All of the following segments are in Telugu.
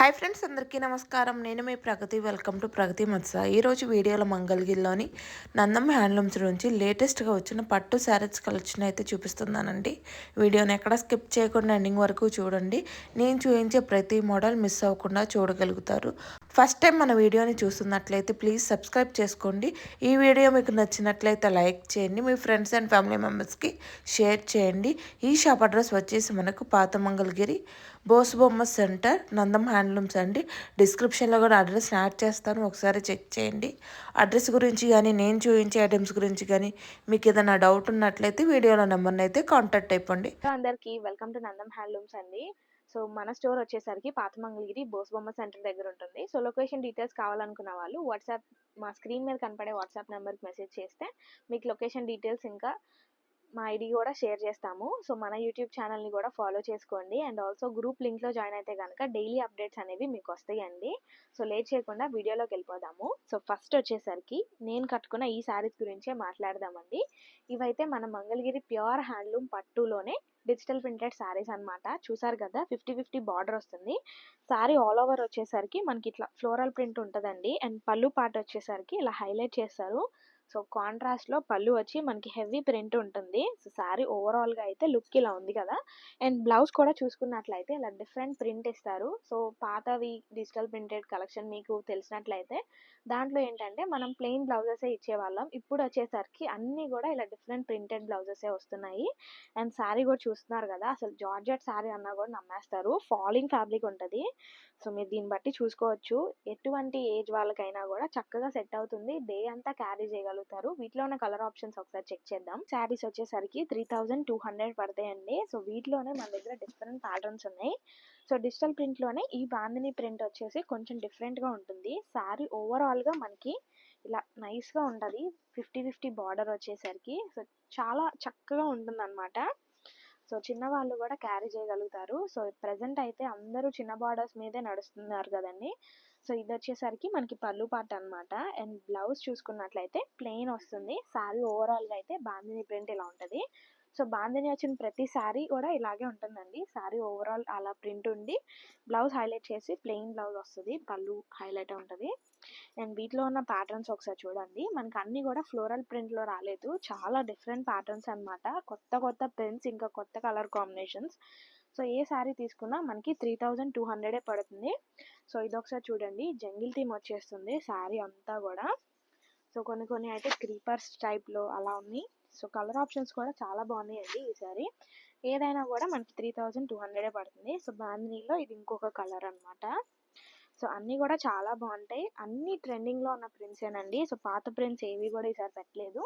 హాయ్ ఫ్రెండ్స్ అందరికీ నమస్కారం. నేను మీ ప్రగతి. వెల్కమ్ టు ప్రగతి మత్స. ఈరోజు వీడియోలో మంగళగిరిలోని నందం హ్యాండ్లూమ్స్ నుంచి లేటెస్ట్గా వచ్చిన పట్టు శారీస్ కలెక్షన్ అయితే చూపిస్తున్నానండి. వీడియోని ఎక్కడ స్కిప్ చేయకుండా ఎండింగ్ వరకు చూడండి. నేను చూపించే ప్రతి మోడల్ మిస్ అవ్వకుండా చూడగలుగుతారు. ఫస్ట్ టైం మన వీడియోని చూస్తున్నట్లయితే ప్లీజ్ సబ్స్క్రైబ్ చేసుకోండి. ఈ వీడియో మీకు నచ్చినట్లయితే లైక్ చేయండి. మీ ఫ్రెండ్స్ అండ్ ఫ్యామిలీ మెంబర్స్కి షేర్ చేయండి. ఈ షాప్ అడ్రస్ వచ్చేసి మనకు పాత Mangalagiri Bosubomma centre Nandam hand handlooms అండి. డిస్క్రిప్షన్లో కూడా అడ్రస్ యాడ్ చేస్తాను. ఒకసారి చెక్ చేయండి. అడ్రస్ గురించి కానీ నేను చూపించే ఐటమ్స్ గురించి కానీ మీకు ఏదైనా డౌట్ ఉన్నట్లయితే వీడియోలో నెంబర్ని అయితే కాంటాక్ట్ అయిపోండి. అందరికీ వెల్కమ్ టు నందం హ్యాండ్లూమ్స్ అండి. సో మన స్టోర్ వచ్చేసరికి పాత మంగళగిరి బోస్బొమ్మ సెంటర్ దగ్గర ఉంటుంది. సో లొకేషన్ డీటెయిల్స్ కావాలనుకున్న వాళ్ళు వాట్సాప్ మా స్క్రీన్ మీద కనపడే వాట్సాప్ నెంబర్కి మెసేజ్ చేస్తే మీకు లొకేషన్ డీటెయిల్స్ ఇంకా మా ఐడి కూడా షేర్ చేస్తాము. సో మన యూట్యూబ్ ఛానల్ని కూడా ఫాలో చేసుకోండి. అండ్ ఆల్సో గ్రూప్ లింక్లో జాయిన్ అయితే కనుక డైలీ అప్డేట్స్ అనేవి మీకు వస్తాయండి సో లేట్ చేయకుండా వీడియోలోకి వెళ్ళిపోదాము. సో ఫస్ట్ వచ్చేసరికి నేను కట్టుకున్న ఈ శారీస్ గురించే మాట్లాడదామండి. ఇవైతే మన మంగళగిరి ప్యూర్ హ్యాండ్లూమ్ పట్టులోనే డిజిటల్ ప్రింటెడ్ శారీస్ అనమాట చూసారు కదా ఫిఫ్టీ ఫిఫ్టీ బార్డర్ వస్తుంది. శారీ ఆల్ ఓవర్ వచ్చేసరికి మనకి ఇట్లా ఫ్లోరల్ ప్రింట్ ఉంటుందండి. అండ్ పళ్ళు పాట వచ్చేసరికి ఇలా హైలైట్ చేస్తారు. సో కాంట్రాస్ట్లో పళ్ళు వచ్చి మనకి హెవీ ప్రింట్ ఉంటుంది. సో శారీ ఓవరాల్గా అయితే లుక్ ఇలా ఉంది కదా. అండ్ బ్లౌజ్ కూడా చూసుకున్నట్లయితే ఇలా డిఫరెంట్ ప్రింట్ ఇస్తారు. సో పాతవి డిజిటల్ ప్రింటెడ్ కలెక్షన్ మీకు తెలిసినట్లయితే దాంట్లో ఏంటంటే మనం ప్లెయిన్ బ్లౌజెసే ఇచ్చేవాళ్ళం. ఇప్పుడు వచ్చేసరికి అన్నీ కూడా ఇలా డిఫరెంట్ ప్రింటెడ్ బ్లౌజెసే వస్తున్నాయి. అండ్ శారీ కూడా చూస్తున్నారు కదా అసలు జార్జెట్ శారీ అన్నా కూడా నమ్మేస్తారు. ఫాలింగ్ ఫ్యాబ్రిక్ ఉంటుంది. సో మీరు దీన్ని బట్టి చూసుకోవచ్చు. ఎటువంటి ఏజ్ వాళ్ళకైనా కూడా చక్కగా సెట్ అవుతుంది. డే అంతా క్యారీ చేయగలరు చేయగలుగుతారు వీటిలో ఉన్న కలర్ ఆప్షన్స్ ఒకసారి చెక్ చేద్దాం. శారీస్ వచ్చేసరికి త్రీ థౌజండ్ టూ హండ్రెడ్ పడతాయండి. సో వీటిలోనే మన దగ్గర డిఫరెంట్ ప్యాటర్న్స్ ఉన్నాయి. సో డిజిటల్ ప్రింట్లోనే ఈ బాందిని ప్రింట్ వచ్చేసి కొంచెం డిఫరెంట్గా ఉంటుంది. శారీ ఓవరాల్గా మనకి ఇలా నైస్గా ఉంటుంది. ఫిఫ్టీ ఫిఫ్టీ బార్డర్ వచ్చేసరికి. సో చాలా చక్కగా ఉంటుంది అనమాట సో చిన్న వాళ్ళు కూడా క్యారీ చేయగలుగుతారు. సో ప్రజెంట్ అయితే అందరూ చిన్న బార్డర్స్ మీదే నడుస్తున్నారు కదండి. సో ఇది వచ్చేసరికి మనకి పళ్ళు పాట అనమాట అండ్ బ్లౌజ్ చూసుకున్నట్లయితే ప్లెయిన్ వస్తుంది. శారీ ఓవరాల్గా అయితే బాందిని ప్రింట్ ఇలా ఉంటుంది. సో బాందిని వచ్చిన ప్రతి శారీ కూడా ఇలాగే ఉంటుందండి. శారీ ఓవరాల్ అలా ప్రింట్ ఉండి బ్లౌజ్ హైలైట్ చేసి ప్లెయిన్ బ్లౌజ్ వస్తుంది పళ్ళు హైలైట్ ఉంటుంది. అండ్ వీటిలో ఉన్న ప్యాటర్న్స్ ఒకసారి చూడండి. మనకి అన్నీ కూడా ఫ్లోరల్ ప్రింట్లో రాలేదు. చాలా డిఫరెంట్ ప్యాటర్న్స్ అనమాట కొత్త కొత్త ప్రింట్స్ ఇంకా కొత్త కలర్ కాంబినేషన్స్. సో ఏ శారీ తీసుకున్నా మనకి త్రీ థౌజండ్ టూ హండ్రెడే పడుతుంది. సో ఇది ఒకసారి చూడండి. జంగిల్ థీమ్ వచ్చేస్తుంది శారీ అంతా కూడా. సో కొన్ని కొన్ని అయితే క్రీపర్స్ టైప్లో అలా ఉన్నాయి. సో కలర్ ఆప్షన్స్ కూడా చాలా బాగున్నాయండి ఈసారి. ఏదైనా కూడా మనకి త్రీ థౌజండ్ టూ హండ్రెడే పడుతుంది. సో బాందినీలో ఇది ఇంకొక కలర్ అనమాట సో అన్నీ కూడా చాలా బాగుంటాయి. అన్ని ట్రెండింగ్లో ఉన్న ప్రింట్సేనండి సో పాత ప్రింట్స్ ఏవి కూడా ఈసారి పెట్టలేదు.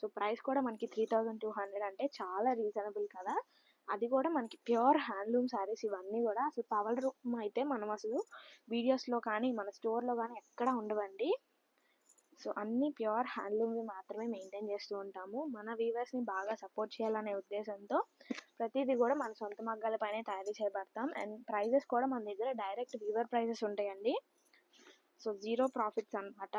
సో ప్రైస్ కూడా మనకి త్రీ థౌజండ్ టూ హండ్రెడ్ అంటే చాలా రీజనబుల్ కదా. అది కూడా మనకి ప్యూర్ హ్యాండ్లూమ్ శారీస్ ఇవన్నీ కూడా. అసలు పవర్ రూమ్ అయితే మనం అసలు వీడియోస్లో కానీ మన స్టోర్లో కానీ ఎక్కడ ఉండవండి. సో అన్ని ప్యూర్ హ్యాండ్లూమ్వి మాత్రమే మెయింటైన్ చేస్తూ ఉంటాము. మన వీవర్స్ని బాగా సపోర్ట్ చేయాలనే ఉద్దేశంతో ప్రతిదీ కూడా మన సొంత మగ్గాలపైనే తయారు చేయబడతాం అండ్ ప్రైజెస్ కూడా మన దగ్గర డైరెక్ట్ వీవర్ ప్రైజెస్ ఉంటాయండి. సో జీరో ప్రాఫిట్స్ అనమాట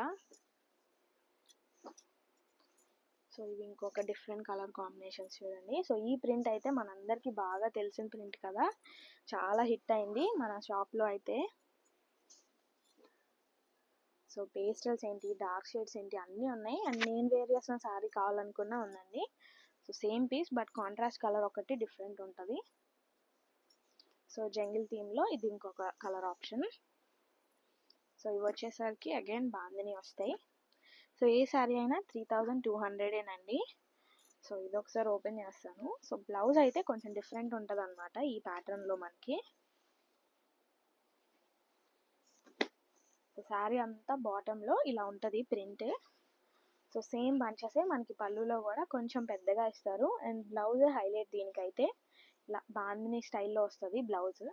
సో ఇవి ఇంకొక డిఫరెంట్ కలర్ కాంబినేషన్స్ చూడండి. సో ఈ ప్రింట్ అయితే మనందరికీ బాగా తెలిసిన ప్రింట్ కదా. చాలా హిట్ అయింది మన షాప్లో అయితే. సో పేస్టల్స్ ఏంటి డార్క్ షేడ్స్ ఏంటి అన్నీ ఉన్నాయి. అండ్ నేను వేర్ చేసిన శారీ కావాలనుకున్నా ఉందండి. So same piece but contrast colour ఒకటి డిఫరెంట్ ఉంటుంది. సో జంగిల్ థీమ్లో ఇది ఇంకొక కలర్ ఆప్షన్. సో ఇవి వచ్చేసరికి అగైన్ బాందిని వస్తాయి. సో ఏ శారీ అయినా త్రీ థౌజండ్ టూ హండ్రెడేనండి సో ఇది ఒకసారి ఓపెన్ చేస్తాను. సో బ్లౌజ్ అయితే కొంచెం డిఫరెంట్ ఉంటుంది అనమాట ఈ ప్యాటర్న్లో మనకి. సో శారీ అంతా బాటంలో ఇలా ఉంటుంది ప్రింట్ సో సేమ్ బంచెసే మనకి పళ్ళులో కూడా కొంచెం పెద్దగా ఇస్తారు. అండ్ బ్లౌజ్ హైలైట్ దీనికైతే ఇలా బాందిని స్టైల్లో వస్తుంది బ్లౌజ్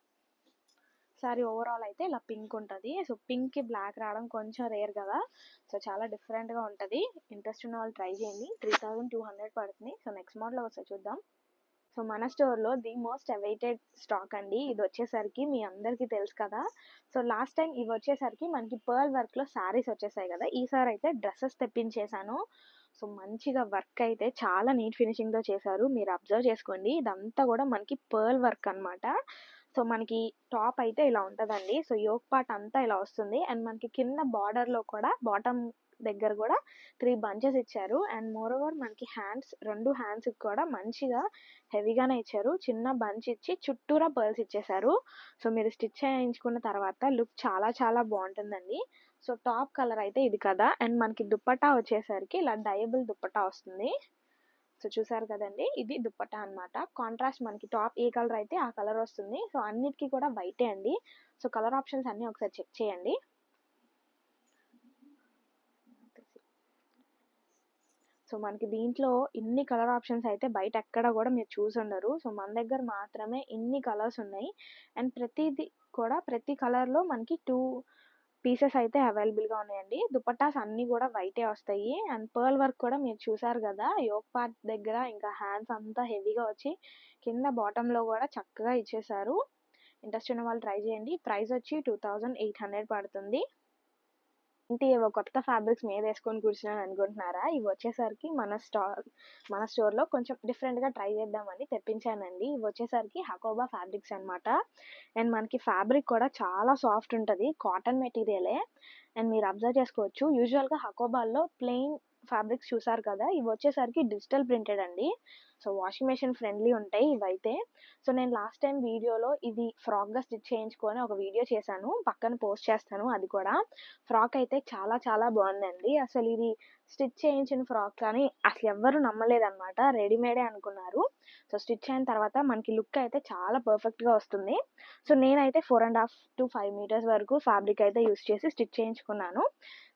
సారీ ఓవరాల్ అయితే ఇలా పింక్ ఉంటుంది. సో పింక్కి బ్లాక్ రావడం కొంచెం రేర్ కదా. సో చాలా డిఫరెంట్గా ఉంటుంది. ఇంట్రెస్ట్ ఉన్న వాళ్ళు ట్రై చేయండి. త్రీ థౌజండ్ టూ హండ్రెడ్ పడుతుంది. సో నెక్స్ట్ మోడల్ ఒకసారి చూద్దాం. సో మన స్టోర్లో ది మోస్ట్ అవైటెడ్ స్టాక్ అండి. ఇది వచ్చేసరికి మీ అందరికీ తెలుసు కదా. సో లాస్ట్ టైం ఇవి వచ్చేసరికి మనకి పర్ల్ వర్క్లో శారీస్ వచ్చేసాయి కదా. ఈసారి అయితే డ్రెస్సెస్ తెప్పించేశాను. సో మంచిగా వర్క్ అయితే చాలా నీట్ ఫినిషింగ్తో చేశారు. మీరు అబ్జర్వ్ చేసుకోండి. ఇదంతా కూడా మనకి పర్ల్ వర్క్ అనమాట సో మనకి టాప్ అయితే ఇలా ఉంటుందండి. సో యోక్ పార్ట్ అంతా ఇలా వస్తుంది. అండ్ మనకి కింద బార్డర్లో కూడా బాటమ్ దగ్గర కూడా త్రీ బంచెస్ ఇచ్చారు. అండ్ మోర్ ఓవర్ మనకి హ్యాండ్స్ రెండు హ్యాండ్స్కి కూడా మంచిగా హెవీగానే ఇచ్చారు. చిన్న బంచ్ ఇచ్చి చుట్టూరా పర్ల్స్ ఇచ్చేసారు సో మీరు స్టిచ్ చేయించుకున్న తర్వాత లుక్ చాలా చాలా బాగుంటుందండి. సో టాప్ కలర్ అయితే ఇది కదా. అండ్ మనకి దుప్పట్టా వచ్చేసరికి ఇలా డయబుల్ దుప్పట్టా వస్తుంది. సో చూసారు కదండి? ఇది దుప్పటా అన్నమాట. కాంట్రాస్ట్ మనకి టాప్ ఏ కలర్ అయితే ఆ కలర్ వస్తుంది. సో అన్నిటికీ కూడా వైటే అండి. సో కలర్ ఆప్షన్స్ అన్నీ ఒకసారి చెక్ చేయండి. సో మనకి దీంట్లో ఇన్ని కలర్ ఆప్షన్స్ అయితే బయట ఎక్కడ కూడా మీరు చూసి ఉండరు సో మన దగ్గర మాత్రమే ఇన్ని కలర్స్ ఉన్నాయి. అండ్ ప్రతిది కూడా ప్రతి కలర్లో మనకి టూ పీసెస్ అయితే అవైలబుల్గా ఉన్నాయండి. దుపట్టాస్ అన్నీ కూడా వైటే వస్తాయి. అండ్ పర్ల్ వర్క్ కూడా మీరు చూసారు కదా యోక్ పార్ట్ దగ్గర ఇంకా హ్యాండ్స్ అంతా హెవీగా వచ్చి కింద బాటంలో కూడా చక్కగా ఇచ్చేసారు. ఇంట్రెస్ట్ ఉన్న వాళ్ళు ట్రై చేయండి. ప్రైస్ వచ్చి టూ థౌజండ్ ఎయిట్ హండ్రెడ్ పడుతుంది. అంటే ఏవో కొత్త ఫ్యాబ్రిక్స్ మీద వేసుకొని కూర్చున్నాను అనుకుంటున్నారా? ఇవి వచ్చేసరికి మన స్టార్ మన స్టోర్లో కొంచెం డిఫరెంట్గా ట్రై చేద్దామని తెప్పించానండి. ఇవి వచ్చేసరికి హకోబా ఫ్యాబ్రిక్స్ అన్నమాట. అండ్ మనకి ఫ్యాబ్రిక్ కూడా చాలా సాఫ్ట్ ఉంటుంది కాటన్ మెటీరియలే. అండ్ మీరు అబ్జర్వ్ చేసుకోవచ్చు యూజువల్గా హకోబాల్లో ప్లెయిన్ ఫ్యాబ్రిక్స్ చూసారు కదా? ఇవి వచ్చేసరికి డిజిటల్ ప్రింటెడ్ అండి. సో వాషింగ్ మెషిన్ ఫ్రెండ్లీ ఉంటాయి ఇవైతే. సో నేను లాస్ట్ టైం వీడియోలో ఇది ఫ్రాక్గా స్టిచ్ చేయించుకొని ఒక వీడియో చేశాను. పక్కన పోస్ట్ చేస్తాను అది కూడా. ఫ్రాక్ అయితే చాలా చాలా బాగుందండి. అసలు ఇది స్టిచ్ చేయించిన ఫ్రాక్ కానీ అసలు ఎవ్వరు నమ్మలేదన్నమాట. రెడీమేడే అనుకున్నారు. సో స్టిచ్ అయిన తర్వాత మనకి లుక్ అయితే చాలా పర్ఫెక్ట్గా వస్తుంది. సో నేనైతే four and half to five metres వరకు ఫ్యాబ్రిక్ అయితే యూస్ చేసి స్టిచ్ చేయించుకున్నాను.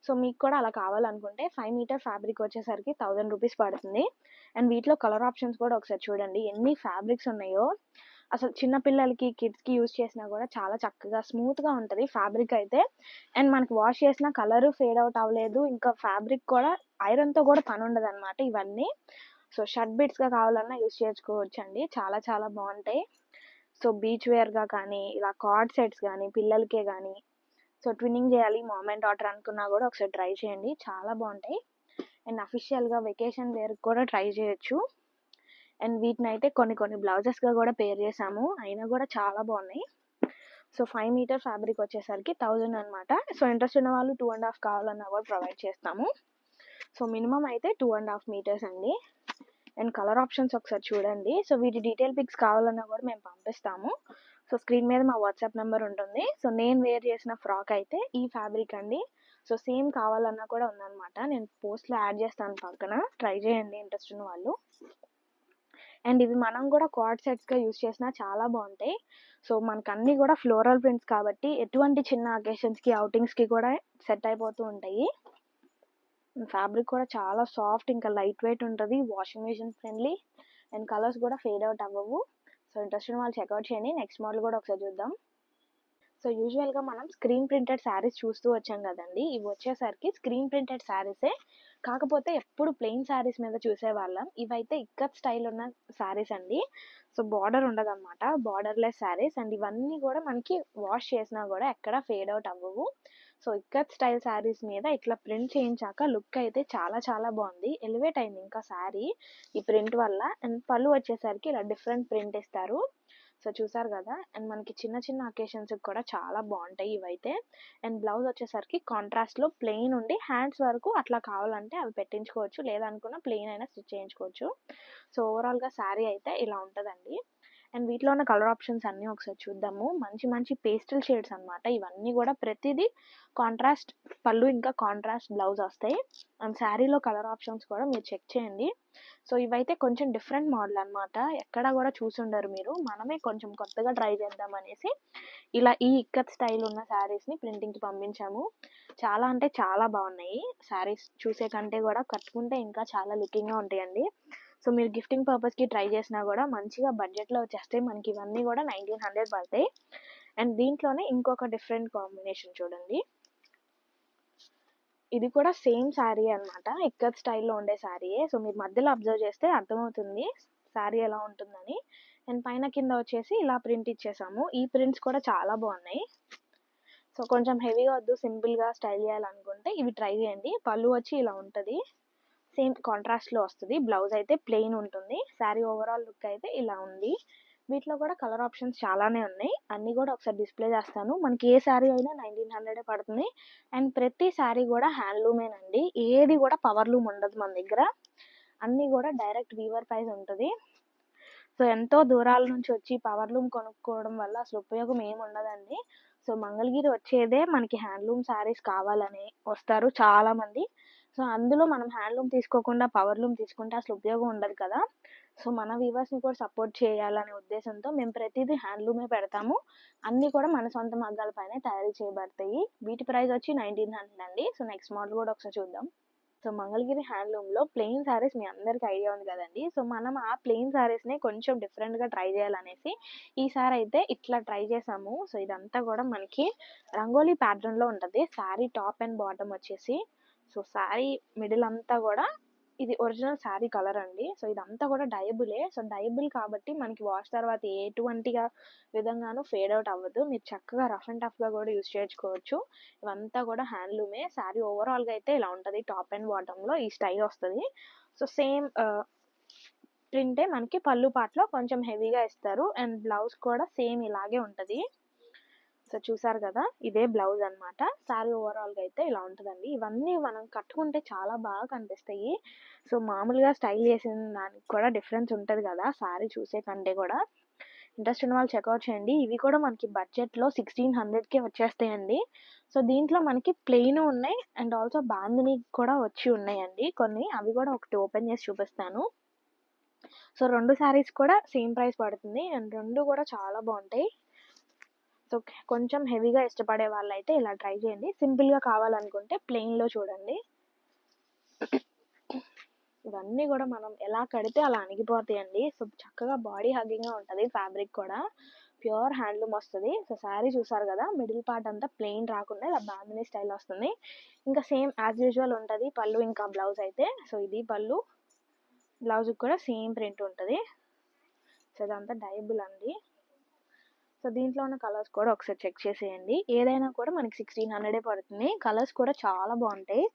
సో మీకు కూడా అలా కావాలనుకుంటే ఫైవ్ మీటర్ ఫ్యాబ్రిక్ వచ్చేసరికి థౌజండ్ రూపీస్ పడుతుంది. అండ్ వీటిలో కలర్ ఆప్షన్స్ కూడా ఒకసారి చూడండి. ఎన్ని ఫ్యాబ్రిక్స్ ఉన్నాయో. అసలు చిన్న పిల్లలకి కిడ్స్కి యూస్ చేసినా కూడా చాలా చక్కగా స్మూత్గా ఉంటుంది ఫ్యాబ్రిక్ అయితే. అండ్ మనకి వాష్ చేసిన కలర్ ఫేడ్ అవుట్ అవ్వలేదు. ఇంకా ఫ్యాబ్రిక్ కూడా ఐరన్తో కూడా పని ఉండదు అనమాట ఇవన్నీ సో షర్ట్ బిట్స్గా కావాలన్నా యూస్ చేసుకోవచ్చు అండి చాలా చాలా బాగుంటాయి. సో బీచ్ వేర్గా కానీ ఇలా కార్డ్ సెట్స్ కానీ పిల్లలకే కానీ సో ట్విన్నింగ్ చేయాలి మామ్ అండ్ డాటర్ అనుకున్నా కూడా ఒకసారి ట్రై చేయండి. చాలా బాగుంటాయి. అండ్ అఫీషియల్గా వెకేషన్ వేర్ కూడా ట్రై చేయొచ్చు. అండ్ వీటిని అయితే కొన్ని కొన్ని బ్లౌజెస్గా కూడా పేర్ చేసాము అయినా కూడా చాలా బాగున్నాయి. సో ఫైవ్ మీటర్ ఫ్యాబ్రిక్ వచ్చేసరికి థౌజండ్ అనమాట సో ఇంట్రెస్ట్ ఉన్న వాళ్ళు టూ అండ్ హాఫ్ కావాలన్నా కూడా ప్రొవైడ్ చేస్తాము. సో మినిమం అయితే టూ అండ్ హాఫ్ మీటర్స్ అండి. అండ్ కలర్ ఆప్షన్స్ ఒకసారి చూడండి. సో వీటి డీటెయిల్ పిక్స్ కావాలన్నా కూడా మేము పంపిస్తాము. సో స్క్రీన్ మీద మా వాట్సాప్ నెంబర్ ఉంటుంది. సో నేను వేర్ చేసిన ఫ్రాక్ అయితే ఈ ఫ్యాబ్రిక్ అండి. సో సేమ్ కావాలన్నా కూడా ఉందన్నమాట. నేను పోస్ట్లో యాడ్ చేస్తాను పక్కన. ట్రై చేయండి ఇంట్రెస్ట్ ఉన్న వాళ్ళు. అండ్ ఇవి మనం కూడా క్వాడ్ సెట్స్గా యూస్ చేసినా చాలా బాగుంటాయి. సో మనకు అన్నీ కూడా ఫ్లోరల్ ప్రింట్స్ కాబట్టి ఎటువంటి చిన్న అకేషన్స్కి అవుటింగ్స్కి కూడా సెట్ అయిపోతూ ఉంటాయి. ఫ్యాబ్రిక్ కూడా చాలా సాఫ్ట్ ఇంకా లైట్ వెయిట్ ఉంటుంది washing machine friendly. And colours కూడా ఫేడ్ అవుట్ అవ్వవు. సో ఇంట్రెస్ట్ ఉన్న వాళ్ళు చెక్అవుట్ చేయండి. నెక్స్ట్ మోడల్ కూడా ఒకసారి చూద్దాం. సో యూజువల్గా మనం స్క్రీన్ ప్రింటెడ్ శారీస్ చూస్తూ వచ్చాం కదండి. ఇవి వచ్చేసరికి స్క్రీన్ ప్రింటెడ్ శారీసే కాకపోతే ఎప్పుడు ప్లెయిన్ శారీస్ మీద చూసేవాళ్ళం ఇవైతే ఇక్కత్ స్టైల్ ఉన్న శారీస్ అండి. సో బార్డర్ ఉండదు అనమాట బార్డర్లెస్ శారీస్ అండ్ ఇవన్నీ కూడా మనకి వాష్ చేసినా కూడా ఎక్కడ ఫేడ్ అవుట్ అవ్వవు. సో ఇక్కత్ స్టైల్ శారీస్ మీద ఇట్లా ప్రింట్ చేయించాక లుక్ అయితే చాలా చాలా బాగుంది. ఎలివేట్ అయింది ఇంకా శారీ. ఈ ప్రింట్ వల్ల అండ్ పళ్ళు వచ్చేసరికి ఇలా డిఫరెంట్ ప్రింట్ ఇస్తారు. సో చూసారు కదా? అండ్ మనకి చిన్న చిన్న అకేషన్స్కి కూడా చాలా బాగుంటాయి ఇవైతే. అండ్ బ్లౌజ్ వచ్చేసరికి కాంట్రాస్ట్లో ప్లెయిన్ ఉండి హ్యాండ్స్ వరకు అట్లా కావాలంటే అవి పెట్టించుకోవచ్చు. లేదనుకున్న ప్లెయిన్ అయినా స్టిచ్ చేయించుకోవచ్చు. సో ఓవరాల్గా శారీ అయితే ఇలా ఉంటుందండి. అండ్ వీటిలో ఉన్న కలర్ ఆప్షన్స్ అన్నీ ఒకసారి చూద్దాము. మంచి మంచి పేస్టల్ షేడ్స్ అనమాట ఇవన్నీ కూడా ప్రతిదీ కాంట్రాస్ట్ పళ్ళు ఇంకా కాంట్రాస్ట్ బ్లౌజ్ వస్తాయి. అండ్ శారీలో కలర్ ఆప్షన్స్ కూడా మీరు చెక్ చేయండి. సో ఇవైతే కొంచెం డిఫరెంట్ మోడల్ అనమాట ఎక్కడ కూడా చూసుండరు మీరు. మనమే కొంచెం కొత్తగా ట్రై చేద్దాం అనేసి ఇలా ఈ ఇక్కత్ స్టైల్ ఉన్న శారీస్ని ప్రింటింగ్కి పంపించాము. చాలా అంటే చాలా బాగున్నాయి. శారీస్ చూసే కంటే కూడా కట్టుకుంటే ఇంకా చాలా లుకింగ్గా ఉంటాయండి. సో మీరు గిఫ్టింగ్ పర్పస్కి ట్రై చేసినా కూడా మంచిగా బడ్జెట్లో వచ్చేస్తాయి. మనకి ఇవన్నీ కూడా నైన్టీన్ హండ్రెడ్ పడతాయి. అండ్ దీంట్లోనే ఇంకొక డిఫరెంట్ కాంబినేషన్ చూడండి. ఇది కూడా సేమ్ శారీ అనమాట ఇక్కత్ స్టైల్లో ఉండే శారీయే సో మీరు మధ్యలో అబ్జర్వ్ చేస్తే అర్థమవుతుంది శారీ ఎలా ఉంటుందని. అండ్ పైన కింద వచ్చేసి ఇలా ప్రింట్ ఇచ్చేసాము. ఈ ప్రింట్స్ కూడా చాలా బాగున్నాయి. సో కొంచెం హెవీగా వద్దు సింపుల్గా స్టైల్ చేయాలనుకుంటే ఇవి ట్రై చేయండి. పళ్ళు వచ్చి ఇలా ఉంటుంది. సేమ్ కాంట్రాస్ట్లో వస్తుంది. బ్లౌజ్ అయితే ప్లెయిన్ ఉంటుంది. శారీ ఓవరాల్ లుక్ అయితే ఇలా ఉంది. వీటిలో కూడా కలర్ ఆప్షన్స్ చాలానే ఉన్నాయి. అన్నీ కూడా ఒకసారి డిస్ప్లే చేస్తాను. మనకి ఏ శారీ అయినా నైన్టీన్ హండ్రెడే పడుతుంది. అండ్ ప్రతి శారీ కూడా హ్యాండ్లూమేనండి ఏది కూడా పవర్ లూమ్ ఉండదు మన దగ్గర. అన్నీ కూడా డైరెక్ట్ వీవర్ ప్రైస్ ఉంటుంది. సో ఎంతో దూరాల నుంచి వచ్చి పవర్ లూమ్ కొనుక్కోవడం వల్ల అసలు ఉపయోగం ఏమి ఉండదండి. సో మంగళగిరి వచ్చేదే మనకి హ్యాండ్లూమ్ శారీస్ కావాలని వస్తారు చాలామంది. సో అందులో మనం హ్యాండ్లూమ్ తీసుకోకుండా పవర్ లూమ్ తీసుకుంటే అసలు ఉపయోగం ఉండదు కదా. సో మన వ్యూవర్స్ని కూడా సపోర్ట్ చేయాలనే ఉద్దేశంతో మేము ప్రతిదీ హ్యాండ్లూమే పెడతాము. అన్నీ కూడా మన సొంత మగ్గాల పైన తయారు చేయబడతాయి. వీటి ప్రైస్ వచ్చి నైన్టీన్ హండ్రెడ్ అండి. సో నెక్స్ట్ మోడల్ కూడా ఒకసారి చూద్దాం. సో మంగళగిరి హ్యాండ్లూమ్లో ప్లెయిన్ శారీస్ మీ అందరికీ ఐడియా ఉంది కదండి. సో మనం ఆ ప్లెయిన్ శారీస్ని కొంచెం డిఫరెంట్గా ట్రై చేయాలనేసి ఈసారి అయితే ఇట్లా ట్రై చేసాము. సో ఇదంతా కూడా మనకి రంగోలీ ప్యాటర్న్లో ఉంటుంది. శారీ టాప్ అండ్ బాటమ్ వచ్చేసి. సో శారీ మిడిల్ అంతా కూడా ఇది ఒరిజినల్ శారీ కలర్ అండి. సో ఇదంతా కూడా డయబులే. సో డయబుల్ కాబట్టి మనకి వాష్ తర్వాత ఎటువంటిగా విధంగానూ ఫేడ్ అవుట్ అవ్వదు. మీరు చక్కగా రఫ్ అండ్ టఫ్గా కూడా యూస్ చేసుకోవచ్చు ఇవంతా కూడా హ్యాండ్లూమే. శారీ ఓవరాల్గా అయితే ఇలా ఉంటుంది. టాప్ అండ్ బాటంలో ఈ స్టైల్ వస్తుంది. సో సేమ్ ప్రింటే మనకి పళ్ళు పాటలో కొంచెం హెవీగా ఇస్తారు. అండ్ బ్లౌజ్ కూడా సేమ్ ఇలాగే ఉంటుంది. సో చూసారు కదా? ఇదే బ్లౌజ్ అనమాట శారీ ఓవరాల్గా అయితే ఇలా ఉంటుందండి. ఇవన్నీ మనం కట్టుకుంటే చాలా బాగా కనిపిస్తాయి. సో మామూలుగా స్టైల్ చేసిన దానికి కూడా డిఫరెన్స్ ఉంటుంది కదా? శారీ చూసే కంటే కూడా. ఇంట్రెస్ట్ ఉన్న వాళ్ళు చెక్అవుట్ చేయండి. ఇవి కూడా మనకి బడ్జెట్లో సిక్స్టీన్ హండ్రెడ్కే వచ్చేస్తాయండి. సో దీంట్లో మనకి ప్లెయిన్ ఉన్నాయి అండ్ ఆల్సో బాందిని కూడా వచ్చి ఉన్నాయండి. కొన్ని అవి కూడా ఒకటి ఓపెన్ చేసి చూపిస్తాను. సో రెండు శారీస్ కూడా సేమ్ ప్రైస్ పడుతుంది అండ్ రెండు కూడా చాలా బాగుంటాయి. సో కొంచెం హెవీగా ఇష్టపడే వాళ్ళైతే ఇలా ట్రై చేయండి. సింపుల్గా కావాలనుకుంటే ప్లెయిన్లో చూడండి. ఇవన్నీ కూడా మనం ఎలా కడితే అలా అణిగిపోతాయండి. సో చక్కగా బాడీ హగ్గింగ్గా ఉంటుంది ఫ్యాబ్రిక్ కూడా. ప్యూర్ హ్యాండ్లూమ్ వస్తుంది. సో శారీ చూసారు కదా మిడిల్ పార్ట్ అంతా ప్లెయిన్ రాకుండా ఇలా బాందిని స్టైల్ వస్తుంది. ఇంకా సేమ్ యాజ్ యూజువల్ ఉంటుంది పళ్ళు ఇంకా బ్లౌజ్ అయితే. సో ఇది పళ్ళు. బ్లౌజ్కి కూడా సేమ్ ప్రింట్ ఉంటుంది. సో ఇదంతా డైబుల్ అండి. సో దీంట్లో ఉన్న కలర్స్ కూడా ఒకసారి చెక్ చేసేయండి. ఏదైనా కూడా మనకి సిక్స్టీన్ హండ్రెడే పడుతుంది. కలర్స్ కూడా చాలా బాగుంటాయి.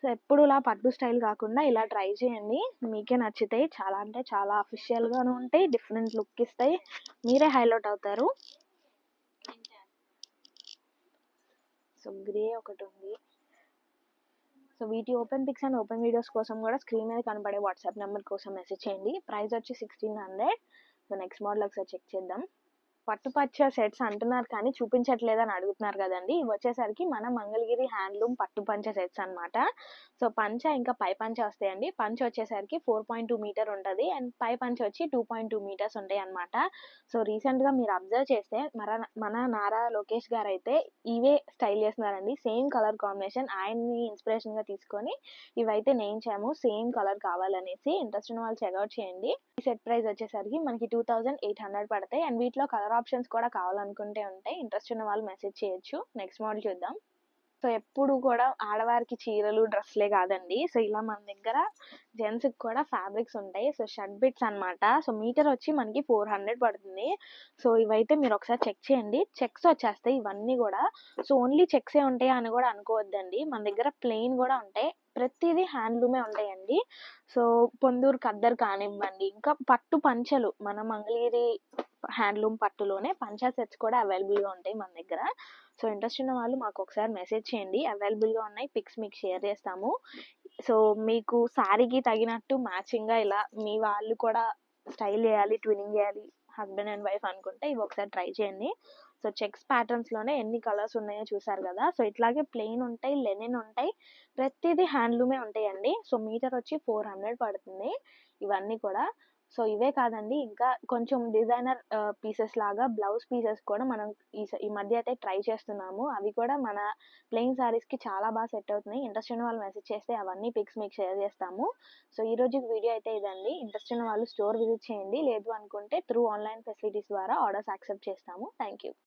సో ఎప్పుడు ఇలా పట్టు స్టైల్ కాకుండా ఇలా ట్రై చేయండి. మీకే నచ్చుతాయి. చాలా అంటే చాలా అఫిషియల్గాను ఉంటాయి. డిఫరెంట్ లుక్ ఇస్తాయి. మీరే హైలైట్ అవుతారు. సో గ్రే ఒకటి ఉంది. సో వీటి open pics and open videos కోసం కూడా స్క్రీన్ మీద కనబడే వాట్సాప్ నెంబర్ కోసం మెసేజ్ చేయండి. ప్రైస్ వచ్చి sixteen hundred so next model ఒకసారి చెక్ చేద్దాం. పట్టుపచ్చ సెట్స్ అంటున్నారు కానీ చూపించట్లేదు అని అడుగుతున్నారు కదండి. ఇవి వచ్చేసరికి మన మంగళగిరి హ్యాండ్లూమ్ పట్టు పంచ సెట్స్ అనమాట సో పంచ ఇంకా పై పంచ వస్తాయండి. పంచ వచ్చేసరికి ఫోర్ పాయింట్ టూ మీటర్ ఉంటుంది. అండ్ పై పంచ వచ్చి టూ పాయింట్ టూ మీటర్స్ ఉంటాయి అనమాట సో రీసెంట్గా మీరు అబ్జర్వ్ చేస్తే మన మన నారా లోకేష్ గారు అయితే ఇవే స్టైల్ చేస్తున్నారండి. సేమ్ కలర్ కాంబినేషన్ ఆయన్ని ఇన్స్పిరేషన్గా తీసుకొని ఇవైతే నేయించాము. సేమ్ కలర్ కావాలనేసి ఇంట్రెస్ట్ ఉన్న వాళ్ళు చెక్అవుట్ చేయండి. ఈ సెట్ ప్రైస్ వచ్చేసరికి మనకి టూ థౌజండ్ ఎయిట్ హండ్రెడ్ పడతాయి. అండ్ వీటిలో కలర్ ఆప్షన్స్ కూడా కావాలనుకుంటే ఉంటాయి ఇంట్రెస్ట్ ఉన్న వాళ్ళు మెసేజ్ చేయొచ్చు. నెక్స్ట్ మోడల్ చూద్దాం. సో ఎప్పుడు కూడా ఆడవారికి చీరలు డ్రెస్లే కాదండి. సో ఇలా మన దగ్గర జెంట్స్కి కూడా ఫ్యాబ్రిక్స్ ఉంటాయి. సో షర్ట్ బిట్స్ అనమాట సో మీటర్ వచ్చి మనకి ఫోర్ హండ్రెడ్ పడుతుంది. సో ఇవైతే మీరు ఒకసారి చెక్ చేయండి. చెక్స్ వచ్చేస్తాయి ఇవన్నీ కూడా. సో ఓన్లీ చెక్సే ఉంటాయి అని కూడా అనుకోవద్దండి. మన దగ్గర ప్లెయిన్ కూడా ఉంటాయి. ప్రతిదీ హ్యాండ్లూమే ఉంటాయండి. సో పొందూరు కద్దరు కానివ్వండి. ఇంకా పట్టు పంచలు. మన మంగళగిరి హ్యాండ్లూమ్ పట్టులోనే పంచా సెట్స్ కూడా అవైలబుల్గా ఉంటాయి మన దగ్గర. సో ఇంట్రెస్ట్ ఉన్న వాళ్ళు మాకు ఒకసారి మెసేజ్ చేయండి. అవైలబుల్గా ఉన్నాయి. పిక్స్ మీకు షేర్ చేస్తాము. సో మీకు శారీకి తగినట్టు మ్యాచింగ్గా ఇలా మీ వాళ్ళు కూడా స్టైల్ చేయాలి ట్వినింగ్ చేయాలి హస్బెండ్ అండ్ వైఫ్ అనుకుంటే ఇవి ఒకసారి ట్రై చేయండి. సో చెక్స్ ప్యాటర్న్స్లోనే ఎన్ని కలర్స్ ఉన్నాయో చూసారు కదా. సో ఇట్లాగే ప్లెయిన్ ఉంటాయి లెనిన్ ఉంటాయి. ప్రతిదీ హ్యాండ్లూమే ఉంటాయండి. సో మీటర్ వచ్చి ఫోర్ హండ్రెడ్ పడుతుంది. ఇవన్నీ కూడా సో ఇవే కాదండి. ఇంకా కొంచెం డిజైనర్ పీసెస్ లాగా బ్లౌజ్ పీసెస్ కూడా మనం ఈ స- ఈ మధ్య అయితే ట్రై చేస్తున్నాము. అవి కూడా మన ప్లెయిన్ శారీస్కి చాలా బాగా సెట్ అవుతున్నాయి. ఇంట్రెస్ట్ ఉన్న వాళ్ళు మెసేజ్ చేస్తే అవన్నీ పిక్స్ మీకు షేర్ చేస్తాము. సో ఈ రోజు వీడియో అయితే ఇదండి. ఇంట్రెస్ట్ ఉన్న వాళ్ళు స్టోర్ విజిట్ చేయండి. లేదు అనుకుంటే త్రూ ఆన్లైన్ ఫెసిలిటీస్ ద్వారా ఆర్డర్స్ యాక్సెప్ట్ చేస్తాము. Thank you